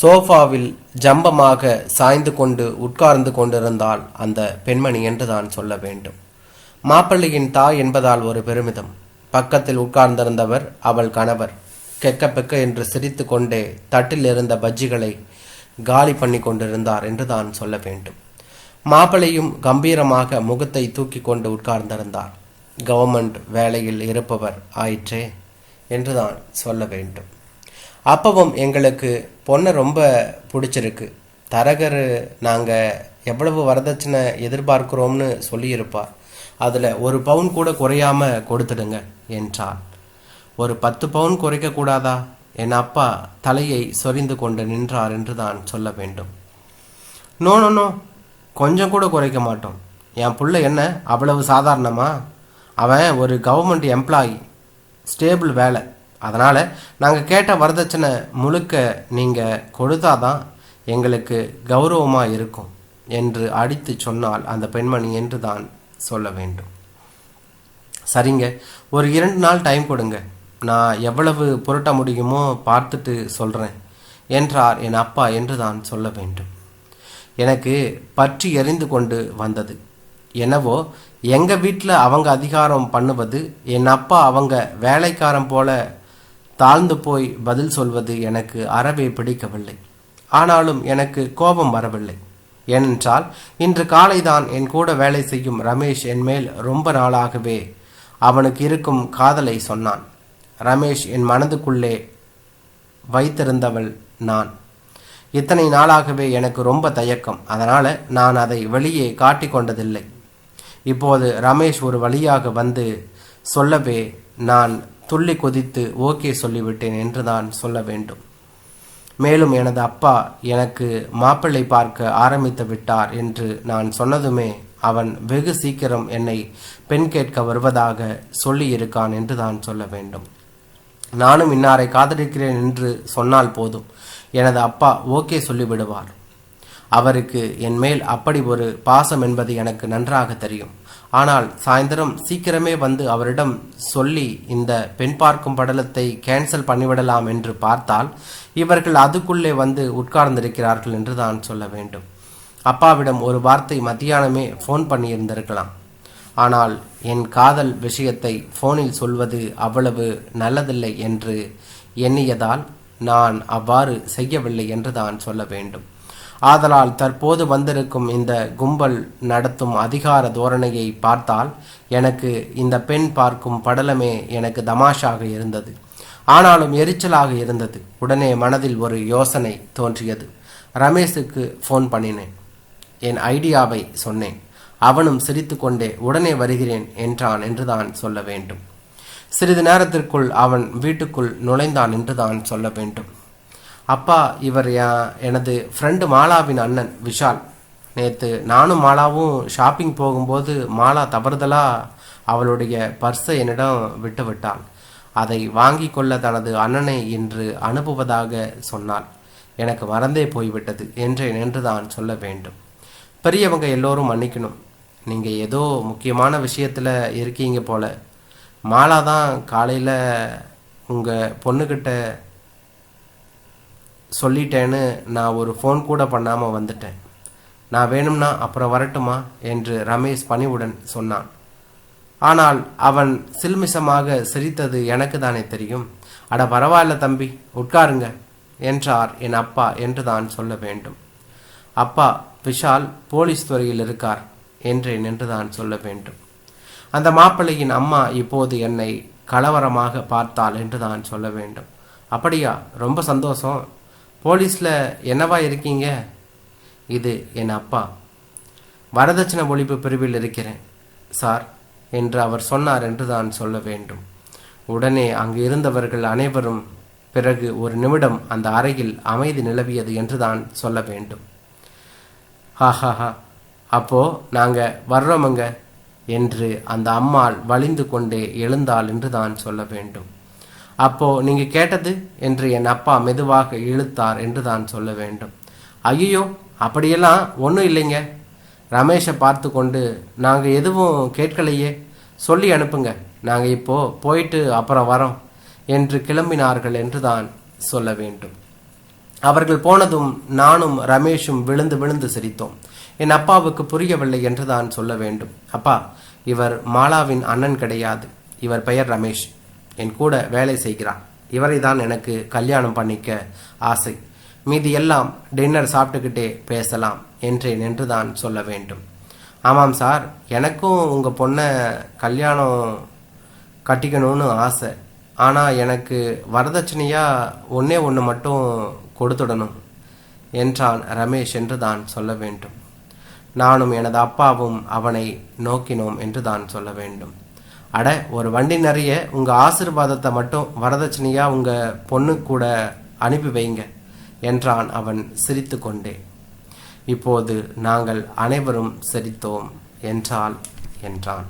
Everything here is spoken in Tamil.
சோஃபாவில் ஜம்பமாக சாய்ந்து கொண்டு உட்கார்ந்து கொண்டிருந்தாள் அந்த பெண்மணி என்று தான் சொல்ல வேண்டும். மாப்பிள்ளையின் தாய் என்பதால் ஒரு பெருமிதம். பக்கத்தில் உட்கார்ந்திருந்தவர் அவள் கணவர். கெக்க பெக்க என்று சிரித்து கொண்டே தட்டில் இருந்த பஜ்ஜிகளை காலி பண்ணி கொண்டிருந்தார் என்று தான் சொல்ல வேண்டும். மாப்பிள்ளையும் கம்பீரமாக முகத்தை தூக்கி கொண்டு உட்கார்ந்திருந்தார். கவர்மெண்ட் வேலையில் இருப்பவர் ஆயிற்றே என்று தான் சொல்ல வேண்டும். அப்பவும் எங்களுக்கு பொண்ணை ரொம்ப பிடிச்சிருக்கு. தரகர் நாங்கள் எவ்வளவு வரதட்சணை எதிர்பார்க்கிறோம்னு சொல்லியிருப்பார் அதில் ஒரு பவுன் கூட குறையாமல் கொடுத்துடுங்க என்றார் ஒரு பத்து பவுன் குறைக்கக்கூடாதா என் அப்பா தலையை சொரிந்து கொண்டு நின்றார் என்று தான் சொல்ல வேண்டும். நோ நோ நோ கொஞ்சம் கூட குறைக்க மாட்டோம். என் பிள்ளை என்ன அவ்வளவு சாதாரணமா? அவன் ஒரு கவர்மெண்ட் எம்ப்ளாயி ஸ்டேபிள் வேலை. அதனால் நாங்கள் கேட்ட வரதட்சணை முழுக்க நீங்கள் கொடுத்தாதான் எங்களுக்கு கௌரவமாக இருக்கும் என்று அடித்து சொன்னால் அந்த பெண்மணி என்று தான் சொல்ல வேண்டும். சரிங்க. ஒரு இரண்டு நாள் டைம் கொடுங்க. நான் எவ்வளவு புரட்ட முடியுமோ பார்த்துட்டு சொல்கிறேன் என்றார் என் அப்பா என்று தான் சொல்ல வேண்டும். எனக்கு பற்றி எரிந்து கொண்டு வந்தது. என்னவோ எங்கள் வீட்டில் அவங்க அதிகாரம் பண்ணுவது என் அப்பா அவங்க வேலைக்காரன் போல தாழ்ந்து போய் பதில் சொல்வது எனக்கு அறவே பிடிக்கவில்லை. ஆனாலும் எனக்கு கோபம் வரவில்லை. ஏனென்றால் இன்று காலைதான் என் கூட வேலை செய்யும் ரமேஷ் என் மேல் ரொம்ப நாளாகவே அவனுக்கு இருக்கும் காதலை சொன்னான். ரமேஷ் என் மனதுக்குள்ளே வைத்திருந்தவள் நான். இத்தனை நாளாகவே எனக்கு ரொம்ப தயக்கம். அதனால் நான் அதை வெளியே காட்டிக்கொண்டதில்லை இப்போது ரமேஷ் ஒரு வழியாக வந்து சொல்லவே நான் துள்ளி குதித்து ஓகே சொல்லிவிட்டேன் என்று தான் சொல்ல வேண்டும். மேலும் எனது அப்பா எனக்கு மாப்பிள்ளை பார்க்க ஆரம்பித்து விட்டார் என்று நான் சொன்னதுமே அவன் வெகு சீக்கிரம் என்னை பெண் கேட்க வருவதாக சொல்லியிருக்கான் என்று தான் சொல்ல வேண்டும். நானும் இன்னாரை காதலிக்கிறேன் என்று சொன்னால் போதும். எனது அப்பா ஓகே சொல்லிவிடுவார். அவருக்கு என் மேல் அப்படி ஒரு பாசம் என்பது எனக்கு நன்றாக தெரியும். ஆனால் சாயந்தரம் சீக்கிரமே வந்து அவரிடம் சொல்லி இந்த பெண் பார்க்கும் படலத்தை கேன்சல் பண்ணிவிடலாம் என்று பார்த்தால் இவர்கள் அதுக்குள்ளே வந்து உட்கார்ந்திருக்கிறார்கள் என்று தான் சொல்ல வேண்டும். அப்பாவிடம் ஒரு வார்த்தை மத்தியானமே ஃபோன் பண்ணியிருந்திருக்கலாம். ஆனால் என் காதல் விஷயத்தை ஃபோனில் சொல்வது அவ்வளவு நல்லதில்லை என்று எண்ணியதால் நான் அவ்வாறு செய்யவில்லை என்று தான் சொல்ல வேண்டும். ஆதலால் தற்போது வந்திருக்கும் இந்த கும்பல் நடத்தும் அதிகார தோரணையை பார்த்தால் எனக்கு இந்த பெண் பார்க்கும் படலமே எனக்கு தமாஷாக இருந்தது. ஆனாலும் எரிச்சலாக இருந்தது. உடனே மனதில் ஒரு யோசனை தோன்றியது. ரமேஷுக்கு ஃபோன் பண்ணினேன். என் ஐடியாவை சொன்னேன். அவனும் சிரித்துக்கொண்டே உடனே வருகிறேன் என்றான் என்றுதான் சொல்ல வேண்டும். சிறிது நேரத்திற்குள் அவன் வீட்டுக்குள் நுழைந்தான் என்றுதான் சொல்ல வேண்டும். அப்பா இவர் எனது ஃப்ரெண்டு மாலாவின் அண்ணன் விஷால். நேற்று நானும் மாலாவும் ஷாப்பிங் போகும்போது மாலா தவறுதலாக அவளுடைய பர்ஸை என்னிடம் விட்டு விட்டாள். அதை வாங்கி கொள்ள தனது அண்ணனை இன்று அனுப்புவதாக சொன்னாள். எனக்கு மறந்தே போய்விட்டது என்றேன் என்றுதான் சொல்ல வேண்டும். பெரியவங்க எல்லோரும் மன்னிக்கணும். நீங்கள் ஏதோ முக்கியமான விஷயத்தில் இருக்கீங்க போல. மாலா தான் காலையில் உங்கள் பொண்ணுக்கிட்ட சொல்லிட்டேன்னு நான் ஒரு ஃபோன் கூட பண்ணாமல் வந்துட்டேன். நான் வேணும்னா அப்புறம் வரட்டுமா? என்று ரமேஷ் பணிவுடன் சொன்னான். ஆனால் அவன் சில்மிஷமாக சிரித்தது எனக்கு தானே தெரியும். அட பரவாயில்ல தம்பி உட்காருங்க என்றார் என் அப்பா என்று தான் சொல்ல வேண்டும். அப்பா விஷால் போலீஸ் துறையில் இருக்கார் என்றேன் என்று தான் சொல்ல வேண்டும். அந்த மாப்பிள்ளையின் அம்மா இப்போது என்னை கலவரமாக பார்த்தாள் என்று தான் சொல்ல வேண்டும். அப்படியா ரொம்ப சந்தோஷம். போலீஸில் என்னவா இருக்கீங்க? இது என் அப்பா. வரதட்சணை ஒழிப்பு பிரிவில் இருக்கிறேன். சார் என்று அவர் சொன்னார் என்று தான் சொல்ல வேண்டும். உடனே அங்கு இருந்தவர்கள் அனைவரும் பிறகு ஒரு நிமிடம் அந்த அறையில் அமைதி நிலவியது என்று தான் சொல்ல வேண்டும். ஹாஹாஹா அப்போ நாங்க வர்றோமுங்க என்று அந்த அம்மாள் வலிந்து கொண்டே எழுந்தாள் என்று தான் சொல்ல வேண்டும். அப்போ நீங்க கேட்டது என்று என் அப்பா மெதுவாக இழுத்தார் என்று தான் சொல்ல வேண்டும். ஐயோ அப்படியெல்லாம் ஒன்றும் இல்லைங்க. ரமேஷை பார்த்து கொண்டு நாங்கள் எதுவும் கேட்கலையே. சொல்லி அனுப்புங்க. நாங்கள் இப்போ போயிட்டு அப்புறம் வரோம் என்று கிளம்பினார்கள் என்று தான் சொல்ல வேண்டும். அவர்கள் போனதும் நானும் ரமேஷும் விழுந்து விழுந்து சிரித்தோம். என் அப்பாவுக்கு புரியவில்லை என்று தான் சொல்ல வேண்டும். அப்பா இவர் மாலாவின் அண்ணன் கிடையாது. இவர் பெயர் ரமேஷ். என் கூட வேலை செய்கிறான். இவரை தான் எனக்கு கல்யாணம் பண்ணிக்க ஆசை. மீதி எல்லாம் டின்னர் சாப்பிட்டுக்கிட்டே பேசலாம் என்றேன் என்று தான் சொல்ல வேண்டும். ஆமாம் சார் எனக்கும் உங்கள் பொண்ணை கல்யாணம் கட்டிக்கணும்னு ஆசை. ஆனால் எனக்கு வரதட்சணையாக ஒன்றே ஒன்று மட்டும் கொடுத்துடணும் என்றான் ரமேஷ் என்று தான் சொல்ல வேண்டும். நானும் எனது அப்பாவும் அவனை நோக்கினோம் என்று தான் சொல்ல வேண்டும். அட ஒரு வண்டி நிறைய உங்கள் ஆசிர்வாதத்தை மட்டும் வரதட்சணையாக உங்கள் பொண்ணு கூட அனுப்பி வைங்க என்றான் அவன் சிரித்து கொண்டே இப்போது நாங்கள் அனைவரும் சிரித்தோம் என்றால் என்றான்.